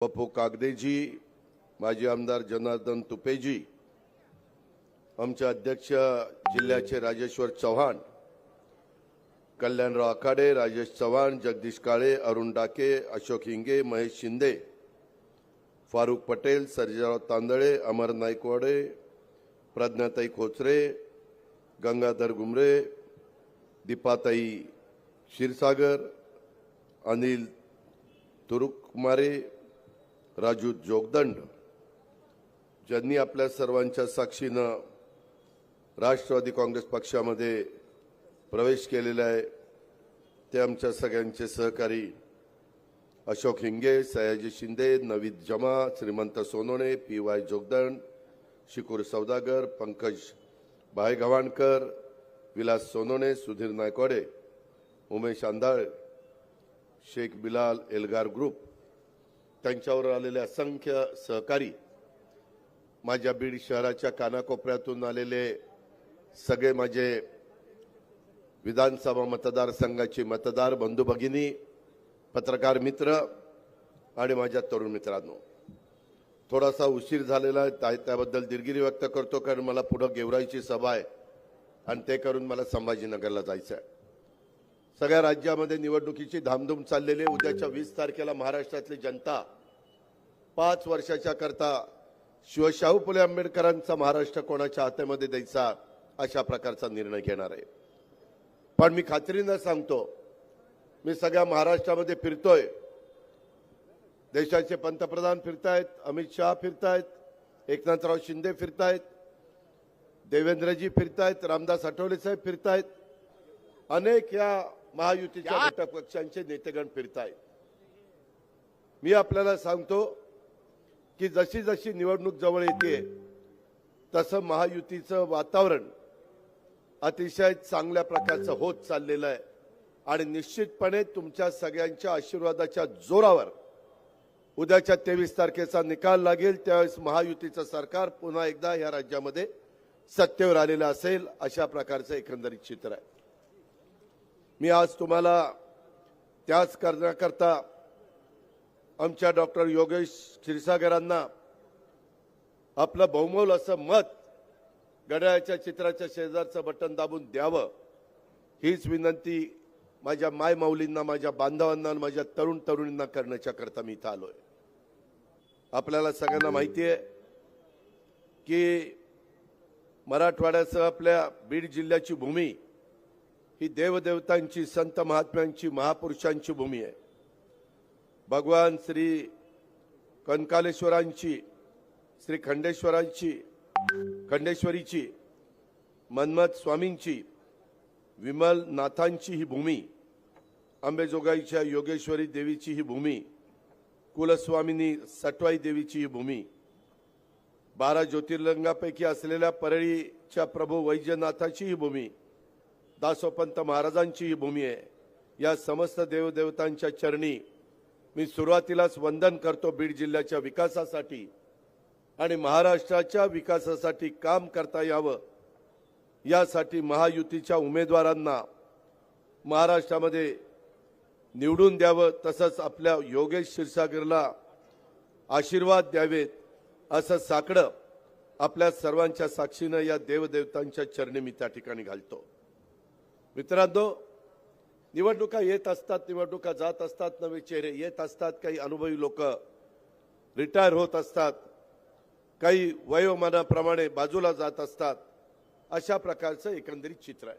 पप्पू कागदेजी माजी आमदार जनार्दन तुपेजी आमचे अध्यक्ष जिल्ह्याचे राजेश्वर चव्हाण कल्याणराव आखाडे राजेश चव्हाण जगदीश काळे अरुण डाके अशोक हिंगे महेश शिंदे फारुख पटेल सर्जेराव तांदळे अमर नायकवाडे प्रज्ञाताई खोचरे गंगाधर गुमरे दीपाताई क्षीरसागर अनिल तुरुकमारे राजू जोगदंड ज्यांनी आपल्या सर्वांच्या साक्षीनं राष्ट्रवादी काँग्रेस पक्षामध्ये प्रवेश केलेला आहे ते आमच्या सगळ्यांचे सहकारी अशोक हिंगे सयाजी शिंदे नवीद जमा Shrimant Sonone P Y Jogdand Shikur Saudagar Pankaj Bhaygavhankar Vilas Sonone Sudhir Naikwade Umesh Andhal Shaikh Bilal Elgar group त्यांच्यावर आलेले असंख्य सहकारी माझ्या बीड शहराच्या कानाकोपऱ्यातून आलेले सगळे माझे विधानसभा मतदारसंघाचे मतदार बंधू भगिनी पत्रकार मित्र आणि माझ्या तरुण मित्रांनो. थोडासा उशीर झालेला आहे त्या- त्याबद्दल दिलगिरी व्यक्त करतो कारण मला पुढं गेवराईची सभा आहे आणि ते करून मला संभाजीनगरला जायचं आहे. सगळ्या राज्यामध्ये निवडणुकीची धामधूम चाललेली आहे. उद्याच्या वीस तारखेला महाराष्ट्रातली जनता पाच वर्षाच्या करता शिवशाहू फुले आंबेडकरांचा महाराष्ट्र कोणाच्या हातामध्ये द्यायचा अशा प्रकारचा निर्णय घेणार आहे. पण मी खात्रीनं सांगतो मी सगळ्या महाराष्ट्रामध्ये फिरतोय. देशाचे पंतप्रधान फिरतायत अमित शहा फिरतायत एकनाथराव शिंदे फिरतायत देवेंद्रजी फिरतायत रामदास आठवले साहेब फिरतायत. अनेक या महायुतीच्या घटक पक्षांचे नेतेगण फिरतायत. मी आपल्याला सांगतो की जशी जशी निवडणूक जवळ येते तसं महायुतीचं वातावरण अतिशय चांगल्या प्रकारचं होत चाललेलं आहे. आणि निश्चितपणे तुमच्या सगळ्यांच्या आशीर्वादाच्या जोरावर उद्याच्या तेवीस तारखेचा निकाल लागेल. त्यावेळेस महायुतीचं सरकार पुन्हा एकदा या राज्यामध्ये सत्तेवर आलेलं असेल अशा प्रकारचं एकंदरीत चित्र आहे. मी आज तुम्हाला त्याच करण्याकरता आमच्या डॉक्टर योगेश क्षीरसागरांना आपलं बहुमोल असं मत घड्याळाच्या चित्राच्या शेजारचं बटन दाबून द्यावं हीच विनंती माझ्या माय माऊलींना माझ्या बांधवांना माझ्या तरुण तरुणींना करण्याच्या करता मी इथं आलोय. आपल्याला सगळ्यांना माहिती आहे की मराठवाड्यासह आपल्या बीड जिल्ह्याची भूमी ही देवदेवतांची संत महात्म्यांची महापुरुषांची भूमी आहे. भगवान श्री कनकालेश्वरांची श्री खंडेश्वरांची खंडेश्वरीची मन्मथ स्वामींची विमल नाथांची ही भूमी अंबेजोगाईच्या योगेश्वरी देवीची ही भूमी कुलस्वामिनी सटवाई देवीची ही भूमी बारा ज्योतिर्लिंगापैकी असलेल्या परळीच्या प्रभू वैद्यनाथाची ही भूमी दासोपंत महाराजांची ही भूमी आहे. या समस्त देवदेवतांच्या चरणी मी सुरुवातीलाच वंदन करतो बीड जिल्ह्याच्या विकासासाठी आणि महाराष्ट्राच्या विकासासाठी काम करता यावं. यासाठी महायुतीच्या उमेदवारांना महाराष्ट्रामध्ये निवडून द्यावं तसंच आपल्या योगेश क्षीरसागरला आशीर्वाद द्यावेत असं साकडं आपल्या सर्वांच्या साक्षीनं या देवदेवतांच्या चरणी मी त्या ठिकाणी घालतो. मित्रांनो निवडणुका येत असतात निवडणुका जात असतात नवे चेहरे येत असतात काही अनुभवी लोक रिटायर होत असतात काही वयोमानाप्रमाणे बाजूला जात असतात अशा प्रकारचं एकंदरीत चित्र आहे.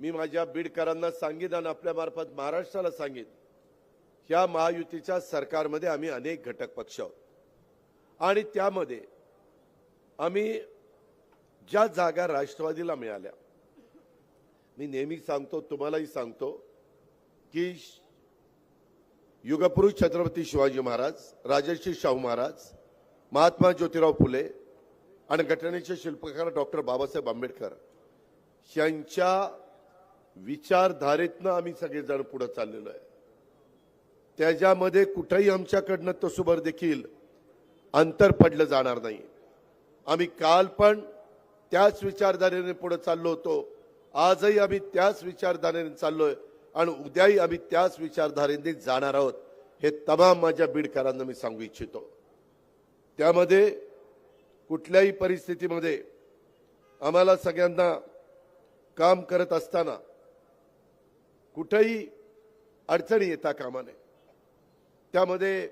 मी माझ्या बीडकरांना सांगेन आणि आपल्यामार्फत महाराष्ट्राला सांगेन ह्या महायुतीच्या सरकारमध्ये आम्ही अनेक घटक पक्ष आहोत. आणि त्यामध्ये आम्ही ज्या जागा राष्ट्रवादीला मिळाल्या मी नेहमी सांगतो तुम्हालाही सांगतो की युगपुरुष छत्रपती शिवाजी महाराज राजर्षी शाहू महाराज महात्मा ज्योतिराव फुले आणि घटनेचे शिल्पकार डॉक्टर बाबासाहेब आंबेडकर यांच्या विचारधारेतनं आम्ही सगळेजण पुढे चाललेलो आहे. त्याच्यामध्ये कुठंही आमच्याकडनं तसुबर देखील अंतर पडलं जाणार नाही. आम्ही काल पण त्याच विचारधारेने पुढे चाललो होतो. आजही आम्ही त्याच विचारधारेने चाललोय आणि उद्याही आम्ही त्याच विचारधारेने जाणार आहोत हे तमाम माझ्या बीडकरांना मी सांगू इच्छितो. त्यामध्ये कुठल्याही परिस्थितीमध्ये आम्हाला सगळ्यांना काम करत असताना कुठेही अडचणी येता कामा नये. त्यामध्ये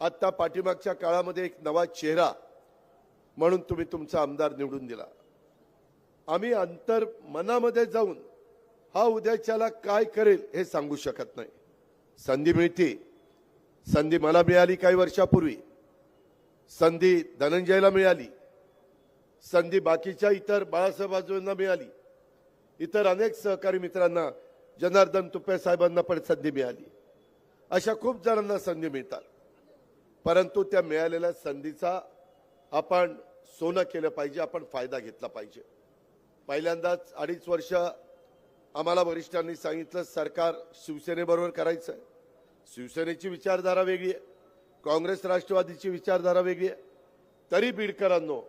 आत्ता पाठीमागच्या काळामध्ये एक नवा चेहरा म्हणून तुम्ही तुमचा आमदार निवडून दिला. आम्ही अंतर मनामध्ये जाऊन हा उद्याच्याला काय करेल हे सांगू शकत नाही. संधी मिळते. संधी मला मिळाली काही वर्षापूर्वी. संधी धनंजयला मिळाली. संधी बाकीच्या इतर बाळासाहेबांना मिळाली. इतर अनेक सहकारी मित्रांना जनार्दन तुपे साहेबांना पण संधी मिळाली. अशा खूप जणांना संधी मिळतात. परंतु त्या मिळालेल्या संधीचा आपण सोनं केलं पाहिजे आपण फायदा घेतला पाहिजे. पहिल्यांदाच अडीच वर्ष आम्हाला वरिष्ठांनी सांगितलं सरकार शिवसेनेबरोबर करायचं आहे शिवसेनेची विचारधारा वेगळी आहे. काँग्रेस राष्ट्रवादीची विचारधारा वेगळी आहे. तरी बीडकरांनो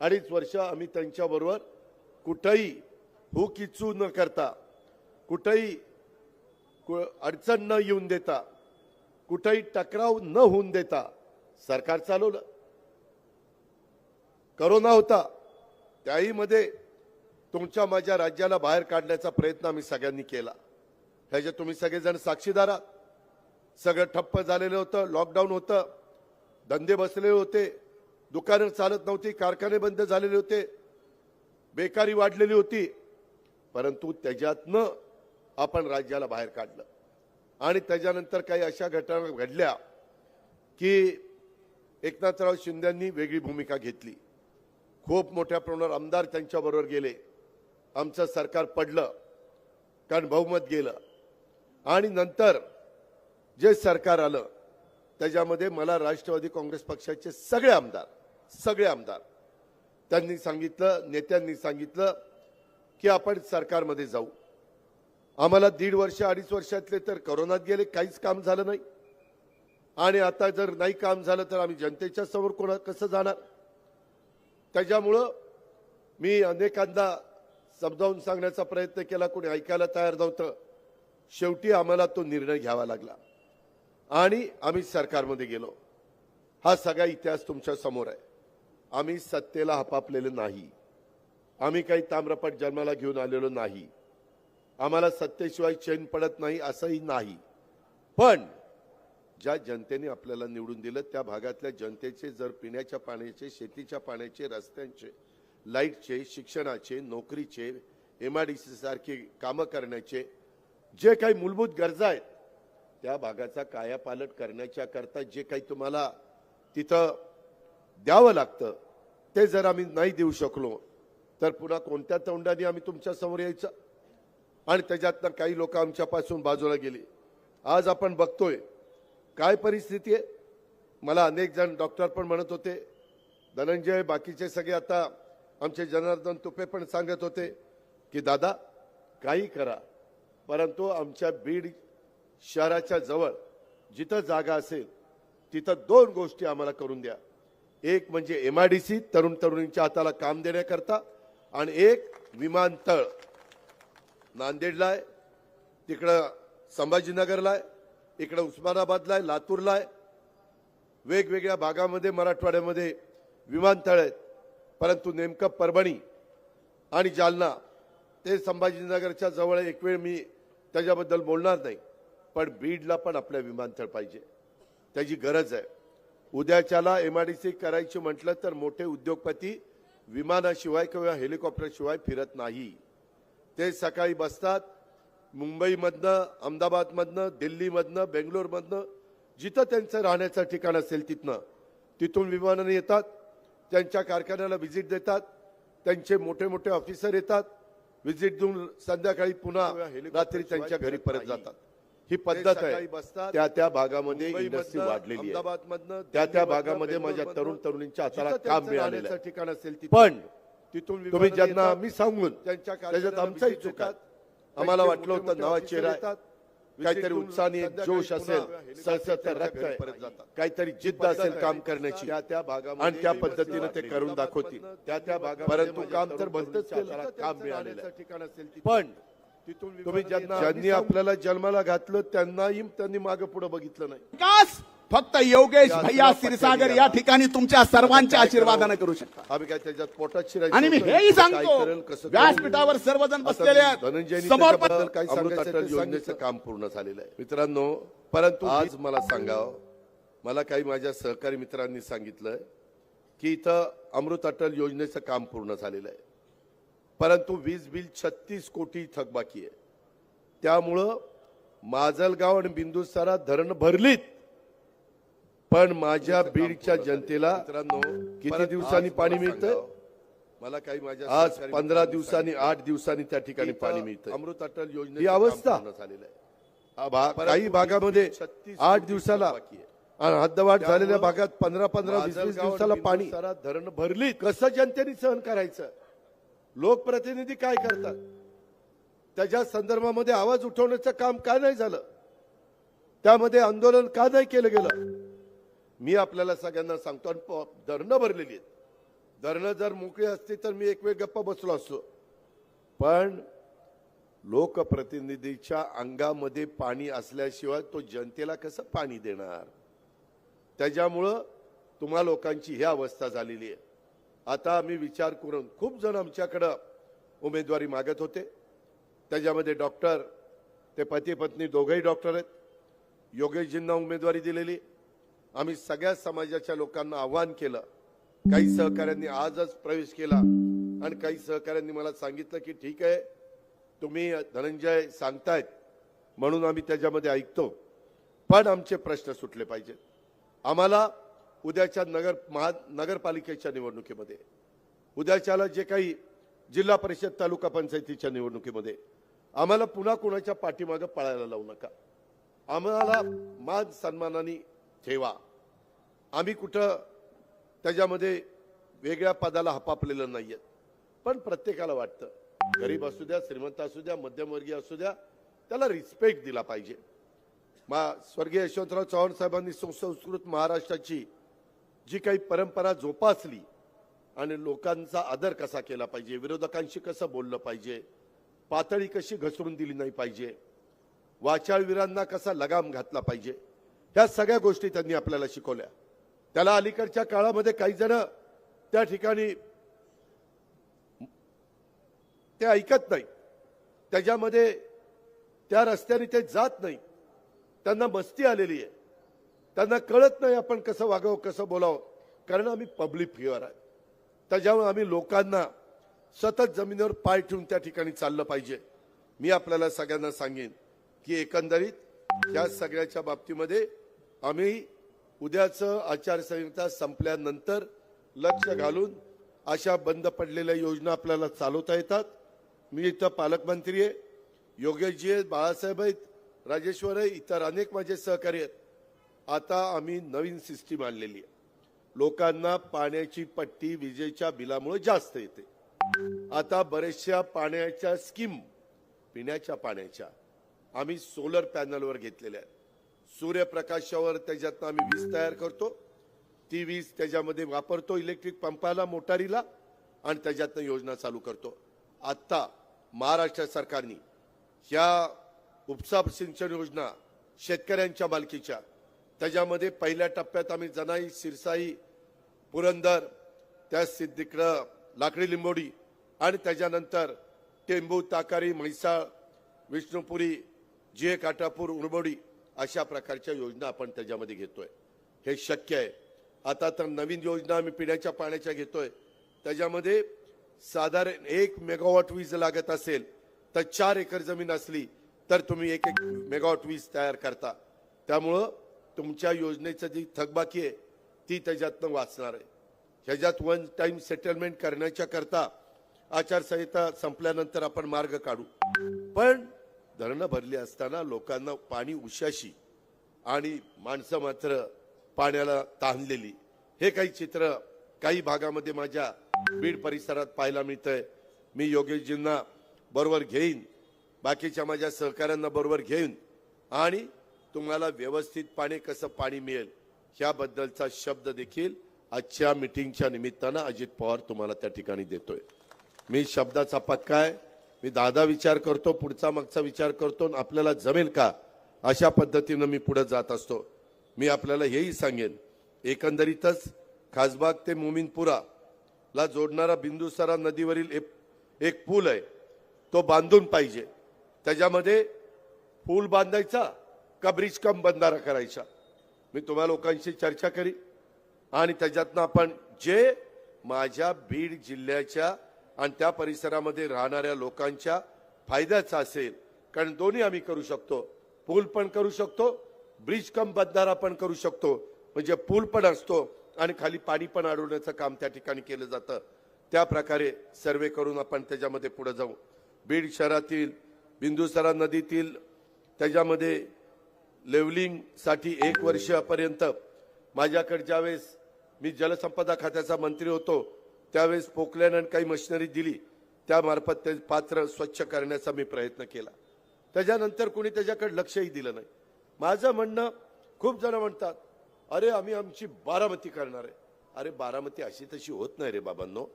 अडीच वर्ष आम्ही त्यांच्याबरोबर कुठंही हू किचू न करता कुठंही अडचण न येऊन देता कुठंही टकराव न होऊन देता सरकार चालवलं. करोना होता. त्याही मध्ये तुमच्या माझ्या राज्याला बाहेर काढण्याचा प्रयत्न आम्ही सगळ्यांनी केला. ह्याचे तुम्ही सगळेजण साक्षीदार आहात. सगळं ठप्प झालेलं होतं लॉकडाऊन होतं. धंदे बसलेले होते. दुकानं चालत नव्हती कारखाने बंद झालेले होते. बेकारी वाढलेली होती. परंतु त्याच्यातनं आपण राज्याला बाहेर काढलं. आणि त्याच्यानंतर काही अशा घटना घडल्या की एकनाथराव शिंदेंनी वेगळी भूमिका घेतली. खूप मोठ्या प्रमाणावर आमदार त्यांच्याबरोबर गेले. आमचं सरकार पडलं कारण बहुमत गेलं. आणि नंतर जे सरकार आलं त्याच्यामध्ये मला राष्ट्रवादी काँग्रेस पक्षाचे सगळे आमदार सगळे आमदार त्यांनी सांगितलं नेत्यांनी सांगितलं की आपण सरकारमध्ये जाऊ. आम्हाला दीड वर्ष अडीच वर्षातले तर करोनात गेले काहीच काम झालं नाही. आणि आता जर नाही काम झालं तर आम्ही जनतेच्या समोर कोणा कसं जाणार? त्याच्यामुळं मी अनेकांदा समजावून सांगण्याचा प्रयत्न केला कोणी ऐकायला तयार नव्हतं. शेवटी आम्हाला तो निर्णय घ्यावा लागला. आणि आम्ही सरकारमध्ये गेलो. हा सगळा इतिहास तुमच्यासमोर आहे. आम्ही सत्तेला हपापलेले नाही. आम्ही काही ताम्रपट जन्माला घेऊन आलेलो नाही. आम्हाला सत्तेशिवाय चैन पडत नाही असंही नाही. पण ज्या जनतेने आपल्याला निवडून दिलं त्या भागातल्या जनतेचे जर पिण्याच्या पाण्याचे शेतीच्या पाण्याचे रस्त्यांचे लाईटचे शिक्षणाचे नोकरीचे एम आय डी सी सारखी कामं करण्याचे जे काही मूलभूत गरजा आहेत त्या भागाचा कायापालट करण्याच्या करता जे काही तुम्हाला तिथं द्यावं लागतं ते जर आम्ही नाही देऊ शकलो तर पुन्हा कोणत्या तोंडाने आम्ही तुमच्यासमोर यायचं? आणि त्याच्यातनं काही लोक आमच्यापासून बाजूला गेली. आज आपण बघतोय काय परिस्थिती आहे? मला अनेक जण डॉक्टर पण म्हणत होते धनंजय बाकीचे सगळे आता आमचे जनार्दन तुपे पण सांगत होते की दादा काही करा. परंतु आमच्या बीड शहराच्या जवळ जिथं जागा असेल तिथं दोन गोष्टी आम्हाला करून द्या. एक म्हणजे एम आय डी सी तरुण तरुणींच्या हाताला काम देण्याकरता आणि एक विमानतळ नांदेडला आहे तिकडं संभाजीनगरला आहे इकडं उस्मानाबादला आहे लातूरला आहे. वेगवेगळ्या भागामध्ये मराठवाड्यामध्ये विमानतळ आहेत. परंतु नेमकं परभणी आणि जालना ते संभाजीनगरच्या जवळ एक वेळ मी त्याच्याबद्दल बोलणार नाही पण बीडला पण आपलं विमानतळ पाहिजे. त्याची गरज आहे. उद्याच्याला एम आर डी सी करायची म्हटलं तर मोठे उद्योगपती विमानाशिवाय किंवा हेलिकॉप्टरशिवाय फिरत नाही. ते सकाळी बसतात. मुंबईमधनं अहमदाबादमधनं दिल्लीमधनं बेंगलोरमधनं जिथं त्यांचं राहण्याचं ठिकाण असेल तिथनं तिथून विमानाने येतात. त्यांच्या कारखान्याला व्हिजिट देतात. त्यांचे मोठे मोठे ऑफिसर येतात. व्हिजिट देऊन संध्याकाळी पुन्हा रात्री त्यांच्या घरी परत जातात. ही पद्धत आहे. त्या त्या भागामध्ये इंडस्ट्री वाढलेली आहे. त्या त्या भागामध्ये माझ्या तरुण तरुणींच्या हाताला काम मिळालेलं ठिकाण असेल पण तिथून तुम्ही ज्यांना मी सांगून त्याच्यात आमचाही चूक आहे. आम्हाला वाटलं होतं नवा चेहरा. काहीतरी उत्साहाने एक जोश असेल सळसळतं रक्त आहे. काहीतरी जिद्द असेल काम करण्याची. त्या त्या भागामध्ये आणि त्या पद्धतीने ते करून दाखवतील. त्या त्या भागात परंतु काम तर केलं काम मिळालेलं. पण तुम्ही ज्यांना ज्यांनी आपल्याला जन्माला घातलं त्यांनाही त्यांनी मागे पुढे बघितलं नाही. विकास! फक्त योगेश या भैया क्षीरसागर या. ठिकाणी तुमच्या सर्वांच्या आशीर्वादाने? करू? शकता. आम्ही काय त्याच्यात पोटात शिरायचं आणि मी होतं? हेही काय सांगतो करेल, कसं करेल? व्यासपीठावर सर्वजण आता बसलेले आहेत. धनंजयनी समोर त्याच्याबद्दल सांगायचं अटल योजनेचं काम पूर्ण झालेलं आहे. मित्रांनो परंतु आज मला सांगावं मला काही माझ्या सहकारी मित्रांनी सांगितलं की इथं अमृत अटल योजनेचं काम पूर्ण झालेलं आहे. परंतु वीज बिल छत्तीस कोटी थकबाकी आहे. त्यामुळं माजलगाव आणि बिंदुसारा धरण भरलीत. पण माझ्या बीडच्या जनतेला किती दिवसांनी पाणी मिळतं मला काही माझ्या आज पंधरा दिवसांनी आठ दिवसांनी त्या ठिकाणी पाणी मिळतं अमृत अटल योजने ही अवस्था. झालेलं आहे. काही भागामध्ये आठ दिवसाला हद्दवाढ झालेल्या भागात पंधरा पंधरा वीस वीस दिवसाला पाणी. धरण भरली. कसं जनतेने सहन करायचं? लोकप्रतिनिधी काय करतात? त्याच्या संदर्भामध्ये आवाज उठवण्याचं काम का नाही झालं? त्यामध्ये आंदोलन का नाही केलं गेलं? मी आपल्याला सगळ्यांना सांगतो आणि धरणं भरलेली आहेत. धरणं जर मोकळी असती तर मी एक वेळ गप्पा बसलो असतो. पण लोकप्रतिनिधीच्या अंगामध्ये पाणी असल्याशिवाय तो जनतेला कसं पाणी देणार? त्याच्यामुळं तुम्हा लोकांची ही अवस्था झालेली आहे. आता आम्ही विचार करून खूप जण आमच्याकडं उमेदवारी मागत होते. त्याच्यामध्ये डॉक्टर ते पती पत्नी दोघंही डॉक्टर आहेत. योगेशजींना उमेदवारी दिलेली. आम्ही सगळ्या समाजाच्या लोकांना आव्हान केलं. काही सहकाऱ्यांनी आजच प्रवेश केला आणि काही सहकाऱ्यांनी मला सांगितलं की ठीक आहे तुम्ही धनंजय सांगतायत म्हणून आम्ही त्याच्यामध्ये ऐकतो. पण आमचे प्रश्न सुटले पाहिजेत. आम्हाला उद्याच्या नगर महा नगरपालिकेच्या निवडणुकीमध्ये उद्याच्याला जे काही जिल्हा परिषद तालुका पंचायतीच्या निवडणुकीमध्ये आम्हाला पुन्हा कुणाच्या पाठीमागं पळायला लावू नका. आम्हाला मान सन्मानाने ठेवा. आम्ही कुठं त्याच्यामध्ये वेगळ्या पदाला हपापलेलं नाहीये. पण प्रत्येकाला वाटतं. गरीब असू द्या श्रीमंत असू द्या मध्यमवर्गीय असू द्या त्याला रिस्पेक्ट दिला पाहिजे. मा स्वर्गीय यशवंतराव चव्हाण साहेबांनी सुसंस्कृत महाराष्ट्राची जी काही परंपरा जोपासली आणि लोकांचा आदर कसा केला पाहिजे विरोधकांशी कसं बोललं पाहिजे पातळी कशी घसरून दिली नाही पाहिजे वाचाळवीरांना कसा लगाम घातला पाहिजे ह्या सगळ्या गोष्टी त्यांनी आपल्याला शिकवल्या. त्याला अलीकडच्या काळामध्ये काही जण त्या ठिकाणी ते ऐकत नाही. त्याच्यामध्ये त्या रस्त्याने ते जात नाही. त्यांना मस्ती आलेली आहे. त्यांना कळत नाही आपण कसं वागावं कसं बोलावं. कारण आम्ही पब्लिक फिअर आहे. त्याच्यामुळे आम्ही लोकांना सतत जमिनीवर पाय ठेवून त्या ठिकाणी चाललं पाहिजे. मी आपल्याला सगळ्यांना सांगेन की एकंदरीत या सगळ्याच्या बाबतीमध्ये आम्ही उद्याचं आचारसंहिता संपल्यानंतर लक्ष घालून अशा बंद पडलेल्या योजना आपल्याला चालवता येतात. मी इथं पालकमंत्री आहे योगेशजी आहेत बाळासाहेब आहेत राजेश्वर आहे इतर अनेक माझे सहकारी आहेत. आता आम्ही नवीन सिस्टीम आणलेली आहे. लोकांना पाण्याची पट्टी विजेच्या बिलामुळे जास्त येते. आता बऱ्याचशा पाण्याच्या स्कीम पिण्याच्या पाण्याच्या आम्ही सोलर पॅनलवर घेतलेल्या आहेत. सूर्यप्रकाशावर त्याच्यातनं आम्ही वीज तयार करतो. ती वीज त्याच्यामध्ये वापरतो इलेक्ट्रिक पंपाला मोटारीला आणि त्याच्यातनं योजना चालू करतो. आत्ता महाराष्ट्र सरकारने ह्या उपसा सिंचन योजना शेतकऱ्यांच्या मालकीच्या त्याच्यामध्ये पहिल्या टप्प्यात आम्ही जनाई सिरसाई पुरंदर त्या तिकडं लाकडी लिंबोडी आणि त्याच्यानंतर टेंबू ताकारी म्हैसाळ विष्णुपुरी जे काटापूर उरबोडी अशा प्रकारच्या योजना आपण त्याच्यामध्ये घेतोय. हे शक्य आहे. आता तर नवीन योजना आम्ही पिण्याच्या पाण्याच्या घेतोय. त्याच्यामध्ये साधारण एक मेगावॉट वीज लागत असेल तर चार एकर जमीन असली तर तुम्ही एक एक मेगावॉट वीज तयार करता. त्यामुळं तुमच्या योजनेचं जी थकबाकी आहे ती त्याच्यातनं वाचणार आहे. ह्याच्यात वन टाइम सेटलमेंट करण्याच्या करता आचारसंहिता संपल्यानंतर आपण मार्ग काढू. पण धरणं भरली असताना लोकांना पाणी उशाशी आणि माणसं मात्र पाण्याला ताणलेली. हे काही चित्र काही भागामध्ये माझ्या बीड परिसरात पाहायला मिळतंय. मी योगेशजींना बरोबर घेईन बाकीच्या माझ्या सहकाऱ्यांना बरोबर घेईन आणि तुम्हाला व्यवस्थित पाणी कसं पाणी मिळेल ह्याबद्दलचा शब्द देखील आजच्या मिटिंगच्या निमित्तानं अजित पवार तुम्हाला त्या ठिकाणी देतोय. मी शब्दाचा पत्काय मी दादा विचार करतो पुढचा मागचा विचार करतो आणि आपल्याला जमेल का? अशा पद्धतीनं मी पुढे जात असतो. मी आपल्याला हेही सांगेन एकंदरीतच खासबाग ते मोमिनपुरा ला जोडणारा बिंदुसरा नदीवरील एक एक पूल आहे. तो बांधून पाहिजे. त्याच्यामध्ये पूल बांधायचा का ब्रिज कम बंधारा करायचा? मी तुम्हा लोकांशी चर्चा करी आणि त्याच्यातनं आपण जे माझ्या बीड जिल्ह्याच्या आणि त्या परिसरामध्ये राहणाऱ्या लोकांच्या फायद्याचा असेल. कारण दोन्ही आम्ही करू शकतो. पूल पण करू शकतो ब्रिज कम बंधारा पण करू शकतो. म्हणजे पूल पण असतो आणि खाली पाणी पण अडवण्याचं काम त्या ठिकाणी केलं जातं. त्या प्रकारे सर्वे करून आपण त्याच्यामध्ये पुढे जाऊ. बीड शहरातील बिंदुसरा नदीतील त्याच्यामध्ये लेवलिंगसाठी एक वर्षापर्यंत माझ्याकडे ज्यावेळेस मी जलसंपदा खात्याचा मंत्री होतो त्यावेळेस पोकल्यानं काही मशिनरी दिली त्यामार्फत ते पात्र स्वच्छ करण्याचा मी प्रयत्न केला. त्याच्यानंतर कोणी त्याच्याकडे लक्षही दिलं नाही. माझं म्हणणं खूप जण म्हणतात अरे आम्ही आमची बारामती करणार आहे. अरे बारामती अशी तशी होत नाही रे बाबांनो.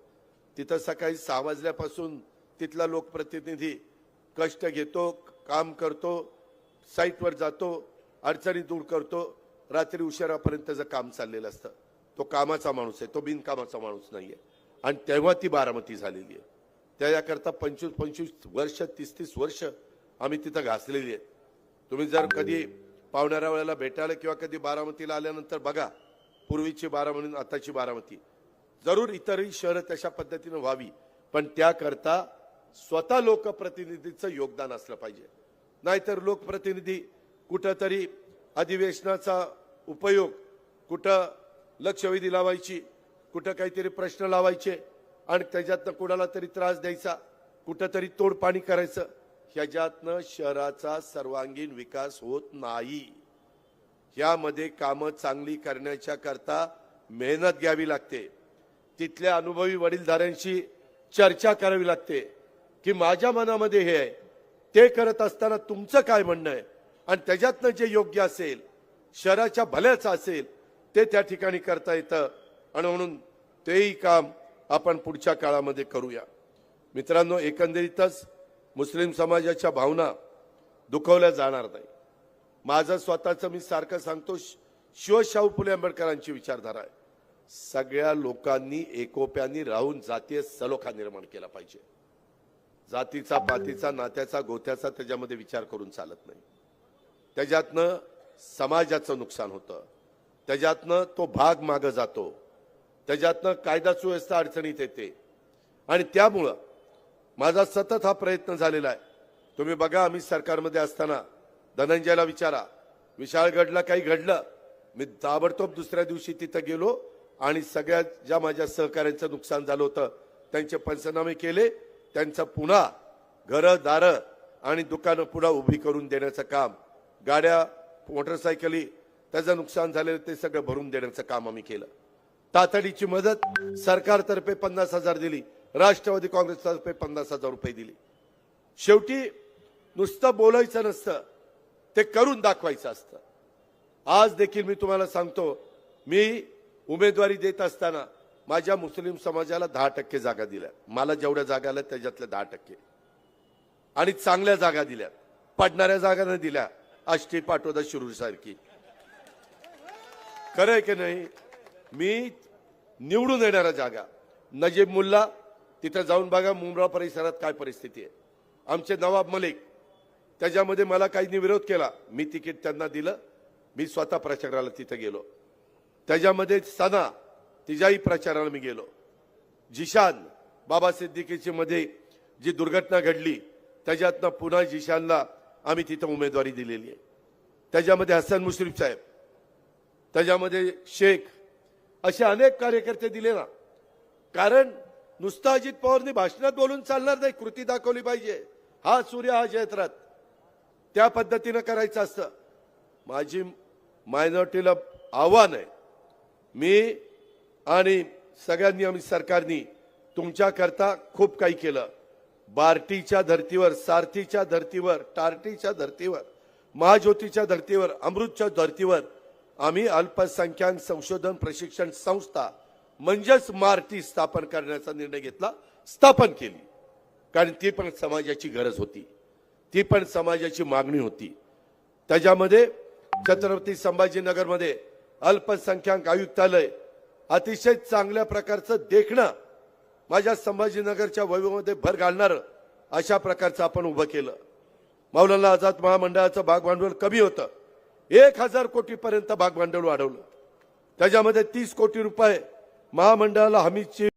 तिथं सकाळी सहा वाजल्यापासून तिथला लोकप्रतिनिधी कष्ट घेतो काम करतो साईटवर जातो अडचणी दूर करतो. रात्री उशिरापर्यंत त्याचं काम चाललेलं असतं. तो कामाचा माणूस आहे तो बिनकामाचा माणूस नाही आहे आणि तेव्हा ती बारामती झालेली आहे. त्याच्याकरता पंचवीस पंचवीस वर्ष तीस तीस वर्ष आम्ही तिथं घासलेली आहेत. तुम्ही जर कधी पावणाऱ्या वेळेला भेटायला किंवा कधी बारामतीला आल्यानंतर बघा पूर्वीची बारामती आताची बारामती. जरूर इतरही शहरं तशा पद्धतीनं व्हावी पण त्याकरता स्वतः लोकप्रतिनिधीचं योगदान असलं पाहिजे. नाहीतर लोकप्रतिनिधी कुठंतरी अधिवेशनाचा उपयोग कुठं लक्षवेधी लावायची कुठं काहीतरी प्रश्न लावायचे आणि त्याच्यातनं कुणाला तरी त्रास द्यायचा कुठंतरी तोडपाणी करायचं ह्याच्यातनं शहराचा सर्वांगीण विकास होत नाही. यामध्ये कामं चांगली करण्याच्या करता मेहनत घ्यावी लागते. तिथल्या अनुभवी वडीलधाऱ्यांशी चर्चा करावी लागते की माझ्या मनामध्ये हे आहे. ते करत असताना तुमचं काय म्हणणं आहे? आणि त्याच्यातनं जे योग्य असेल शहराच्या भल्याचं असेल ते त्या ठिकाणी करता येतं. आणि म्हणून तेही काम आपण पुढच्या काळामध्ये करूया. मित्रांनो एकंदरीतच मुस्लिम समाजाच्या भावना दुखवल्या जाणार नाही. माझं स्वतःचं मी सारखं सांगतो श- शिवशाहू फुले आंबेडकरांची विचारधारा आहे. सगळ्या लोकांनी एकोप्याने राहून जातीय सलोखा निर्माण केला पाहिजे. जातीचा पातीचा नात्याचा गोत्याचा त्याच्यामध्ये विचार करून चालत नाही. त्याच्यातनं समाजाचं नुकसान होतं. त्याच्यातनं तो भाग मागं जातो. त्याच्यातनं कायदा सुव्यवस्था अडचणीत येते. आणि त्यामुळं माझा सतत हा प्रयत्न झालेला आहे. तुम्ही बघा आम्ही सरकारमध्ये असताना धनंजयला विचारा. विशाळगडला काही घडलं मी ताबडतोब दुसऱ्या दिवशी तिथं गेलो आणि सगळ्या ज्या माझ्या सहकाऱ्यांचं नुकसान झालं होतं त्यांचे पंचनामे केले. त्यांचं पुन्हा घरं दारं आणि दुकानं पुन्हा उभी करून देण्याचं काम गाड्या मोटरसायकली त्याचं नुकसान झालेलं ते सगळं भरून देण्याचं काम आम्ही केलं. तातडीची मदत सरकारतर्फे पन्नास हजार दिली. राष्ट्रवादी काँग्रेसतर्फे पन्नास हजार रुपये दिली. शेवटी नुसतं बोलायचं नसतं ते करून दाखवायचं असतं. आज देखील मी तुम्हाला सांगतो मी उमेदवारी देत असताना माझ्या मुस्लिम समाजाला दहा टक्के जागा दिल्या. मला जेवढ्या जागा आल्या त्याच्यातल्या दहा टक्के. आणि चांगल्या जागा दिल्या. पडणाऱ्या जागा नाही दिल्या आष्टी पाटोदा शिरूर सारखी खरं आहे की नाही? मी निवडून येणाऱ्या जागा. नजीब मुल्ला तिथं जाऊन बघा मुंब्रा परिसरात काय परिस्थिती आहे. आमचे नवाब मलिक त्याच्यामध्ये मला काहींनी विरोध केला. मी तिकीट त्यांना दिलं. मी स्वतः प्रचाराला तिथं गेलो. त्याच्यामध्ये सना तिच्याही प्रचाराला मी गेलो. जिशान बाबा सिद्दीकीची मध्ये जी दुर्घटना घडली त्याच्यातनं पुन्हा जिशानला आम्ही तिथं उमेदवारी दिलेली आहे. त्याच्यामध्ये हसन मुश्रीफ साहेब त्याच्यामध्ये शेख असे अनेक कार्यकर्ते दिले ना. कारण नुसतं अजित पवारनी भाषणात बोलून चालणार नाही कृती दाखवली पाहिजे. हा सूर्य हा जयत्रात त्या पद्धतीनं करायचं असतं. माझी मायनॉरिटीला आव्हान आहे. मी आणि सगळ्यांनी आम्ही सरकारनी तुमच्याकरता खूप काही केलं. बार्टीच्या धर्तीवर सारथीच्या धर्तीवर टार्टीच्या धर्तीवर महाज्योतीच्या धर्तीवर अमृतच्या धर्तीवर आम्ही अल्पसंख्याक संशोधन प्रशिक्षण संस्था म्हणजेच मार्टी स्थापन करण्याचा निर्णय घेतला स्थापन केली. कारण ती पण समाजाची गरज होती. ती पण समाजाची मागणी होती. त्याच्यामध्ये छत्रपती संभाजीनगरमध्ये अल्पसंख्याक आयुक्तालय अतिशय चांगल्या प्रकारचं देखणं माझ्या संभाजीनगरच्या वैभवामध्ये भर घालणारं अशा प्रकारचं आपण उभं केलं. मौलाना आझाद महामंडळाचं भाग भांडवल कमी होतं. एक हजार कोटीपर्यंत भाग भांडवल वाढवलं. त्याच्यामध्ये तीस कोटी रुपये महामंडळाला हमीची